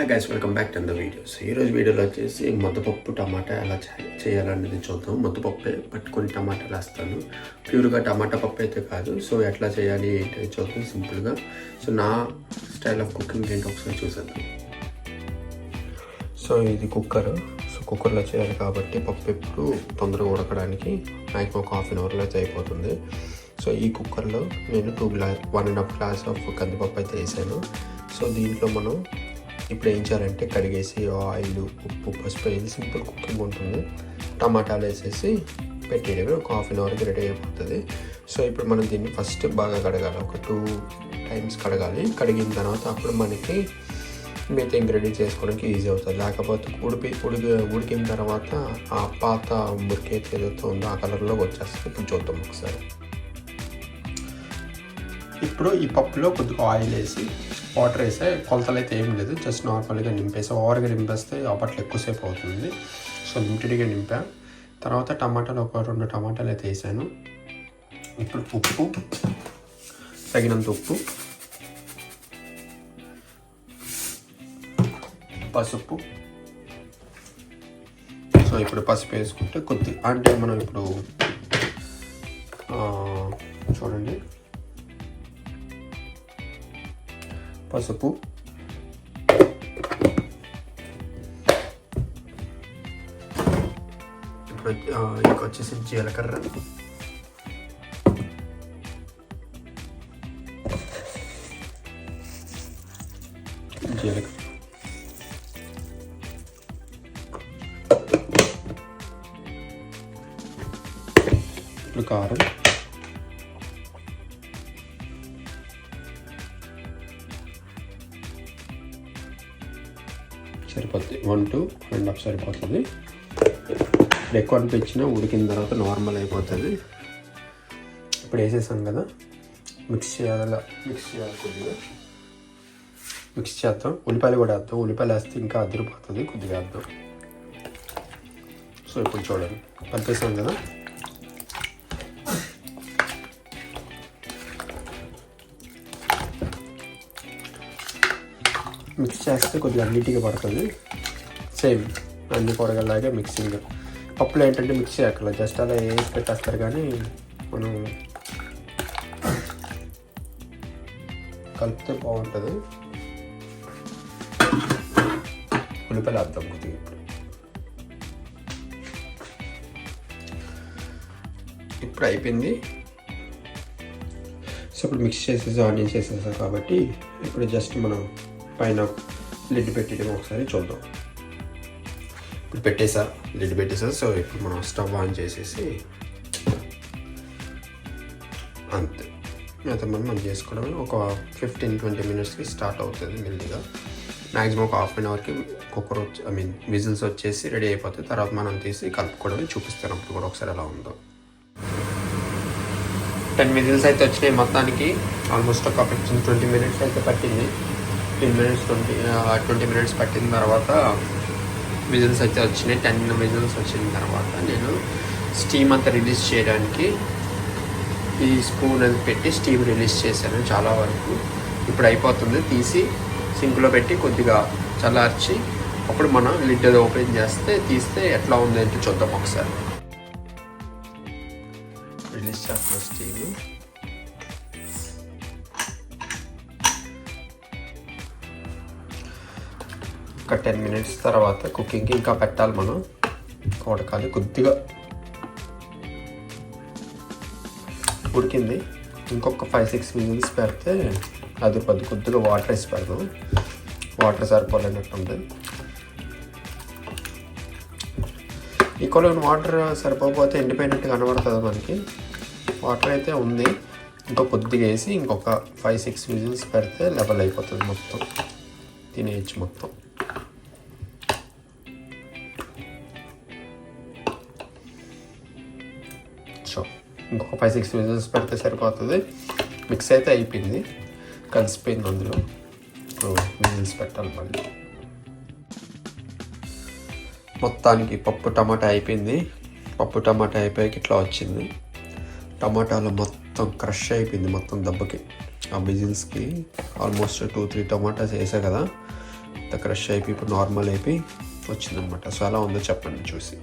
Hi guys welcome back to the videos ఈరోజు వీడియోలో వచ్చేసి ముద్దపప్పు టమాటా ఎలా చే- చేయాలనేది చూద్దాం. ముద్దపప్పే పట్టుకొని టమాటాలు వేస్తాను. ప్యూర్గా టమాటా పప్పు అయితే కాదు. సో ఎట్లా చేయాలి ఏంటి చూద్దాం సింపుల్గా. సో నా స్టైల్ ఆఫ్ కుకింగ్ ఏంటి ఒకసారి చూసేద్దాం. సో ఇది కుక్కర్. సో కుక్కర్లో చేయాలి కాబట్టి పప్పు ఎప్పుడు తొందరగా ఉడకడానికి మ్యాక్సిమం ఒక హాఫ్ అన్ అవర్లో అయితే అయిపోతుంది. సో ఈ కుక్కర్లో నేను two glass one and half glass of కందిపప్పు అయితే వేసాను. సో దీంట్లో మనం ఇప్పుడు ఏం చేయాలంటే కడిగేసి ఆయిల్ ఉప్పు పసుపు వేసి సింపుల్ కుకింగ్ ఉంటుంది. టమాటాలు వేసేసి పెట్టేయడమే ఒక హాఫ్ అన్ అవర్కి రెడీ అయిపోతుంది. సో ఇప్పుడు మనం దీన్ని ఫస్ట్ బాగా కడగాలి. ఒక టూ టైమ్స్ కడగాలి. కడిగిన తర్వాత అప్పుడు మనకి మిగతా ఇంగ్రీడియంట్స్ చేసుకోవడానికి ఈజీ అవుతుంది. లేకపోతే ఉడిపి ఉడికి ఉడికిన తర్వాత ఆ పాత మురికైతే ఏదైతే ఉందో ఆ కలర్లోకి వచ్చేస్తుంది. ఇప్పుడు చూద్దాం ఒకసారి. ఇప్పుడు ఈ పప్పులో కొద్దిగా ఆయిల్ వేసి వాటర్ వేస్తే కొలతలు అయితే ఏం లేదు జస్ట్ నార్మల్గా నింపేసి ఓవర్గా నింపేస్తే అప్పట్లో ఎక్కువసేపు అవుతుంది. సో లిమిటెడ్గా నింపా. తర్వాత టమాటాలు ఒక రెండు టమాటాలు అయితే వేసాను. ఇప్పుడు ఉప్పు తగినంత ఉప్పు పసుపు. సో ఇప్పుడు పసుపు వేసుకుంటే కొద్ది అంటే మనం ఇప్పుడు చూడండి. పసుపు ఇప్పుడు ఆ, ఇంకా వచ్చేసి జీలకర్ర జీలకర్ర ఇప్పుడు కారం సరిపోద్ది. వన్ టూ అండ్ హాఫ్ సరిపోతుంది. ఎక్కువ అనిపించిన ఉడికిన తర్వాత నార్మల్ అయిపోతుంది. ఇప్పుడు వేసేసాం కదా. మిక్స్ చేయాలి? మిక్స్ చేయాలి కొద్దిగా. మిక్స్ చేద్దాం. ఉల్లిపాయలు కూడా వేద్దాం. ఉల్లిపాయలు వేస్తే ఇంకా అదిరిపోతుంది. కొద్దిగా వేద్దాం. సో ఇప్పుడు చూడండి. కలిపేసాం కదా. మిక్స్ చేస్తే కొద్దిగా నీట్గా పడుతుంది. సేమ్ అన్ని కూరగాయలాగే మిక్సింగ్. పప్పులు ఏంటంటే మిక్స్ చేయక్కల జస్ట్ అలా వేసి పెట్టేస్తారు కానీ మనం కలిపితే బాగుంటుంది. ఉల్లిపాయలు వేద్దాం కొద్దిగా ఇప్పుడు. ఇప్పుడు అయిపోయింది. సో ఇప్పుడు మిక్స్ చేసేసి ఆనియన్స్ వేసేసాం కాబట్టి ఇప్పుడు జస్ట్ మనం పైన లిడ్ పెట్టడం ఒకసారి చూద్దాం. ఇప్పుడు పెట్టేసా లిడ్ పెట్టేసా. సో ఇప్పుడు మనం స్టవ్ ఆన్ చేసేసి అంతే. మిగతా మనం మనం చేసుకోవడమే. ఒక ఫిఫ్టీన్ ట్వంటీ మినిట్స్కి స్టార్ట్ అవుతుంది మెల్లిగా. మ్యాక్సిమం ఒక హాఫ్ అన్ అవర్కి కుక్కర్ వచ్చి ఐ మీన్ విజిల్స్ వచ్చేసి రెడీ అయిపోతుంది తర్వాత మనం తీసి కలుపుకోవడమే చూపిస్తాను. అప్పుడు కూడా ఒకసారి ఎలా ఉందో. టెన్ విజిల్స్ అయితే వచ్చినాయి. మొత్తానికి ఆల్మోస్ట్ ఒక ఫిఫ్టీన్ ట్వంటీ మినిట్స్ అయితే పట్టింది. Fifteen minutes twenty twenty minutes పట్టిన తర్వాత విజిల్స్ అయితే వచ్చినాయి. టెన్ విజిల్స్ వచ్చిన తర్వాత నేను స్టీమ్ అంతా రిలీజ్ చేయడానికి ఈ స్పూన్ అది పెట్టి స్టీమ్ రిలీజ్ చేశాను చాలా వరకు. ఇప్పుడు అయిపోతుంది. తీసి సింక్లో పెట్టి కొద్దిగా చల్లార్చి అప్పుడు మనం లిడ్ అది ఓపెన్ చేస్తే తీస్తే ఎట్లా ఉంది ఏంటో చూద్దాం ఒకసారి. రిలీజ్ చేస్తున్న స్టీమ్ ఒక టెన్ మినిట్స్ తర్వాత కుకింగ్కి ఇంకా పెట్టాలి మనం. ఉడకాలి కొద్దిగా ఉడికింది. ఇంకొక ఫైవ్ సిక్స్ మినిట్స్ పెడితే అది కొద్ది కొద్దిగా వాటర్ వేసి పెడదాం. వాటర్ సరిపోలేనట్టుంది ఈక్వల్ వాటర్ సరిపోకపోతే ఎండిపోయినట్టు కనబడుతుంది మనకి. వాటర్ అయితే ఉంది. ఇంకో కొద్దిగా వేసి ఇంకొక ఫైవ్ సిక్స్ విజిల్స్ పెడితే లెవెల్ అయిపోతుంది మొత్తం. తినేయచ్చు మొత్తం. ఇంకొక ఫైవ్ సిక్స్ విజిల్స్ పెడితే సరిపోతుంది. మిక్స్ అయితే అయిపోయింది. కలిసిపోయింది అందులో. ఇప్పుడు విజిల్స్ పెట్టాలి మళ్ళీ. మొత్తానికి పప్పు టమాటా అయిపోయింది. పప్పు టమాటా అయిపోయాక ఇట్లా వచ్చింది. టమాటాలు మొత్తం క్రష్ అయిపోయింది మొత్తం దెబ్బకి. ఆ బిజిల్స్కి ఆల్మోస్ట్ టూ త్రీ టమాటాస్ వేసా కదా. క్రష్ అయిపోయి ఇప్పుడు నార్మల్ అయిపోయి వచ్చిందనమాట సో అలా ఉందో చెప్పండి చూసి.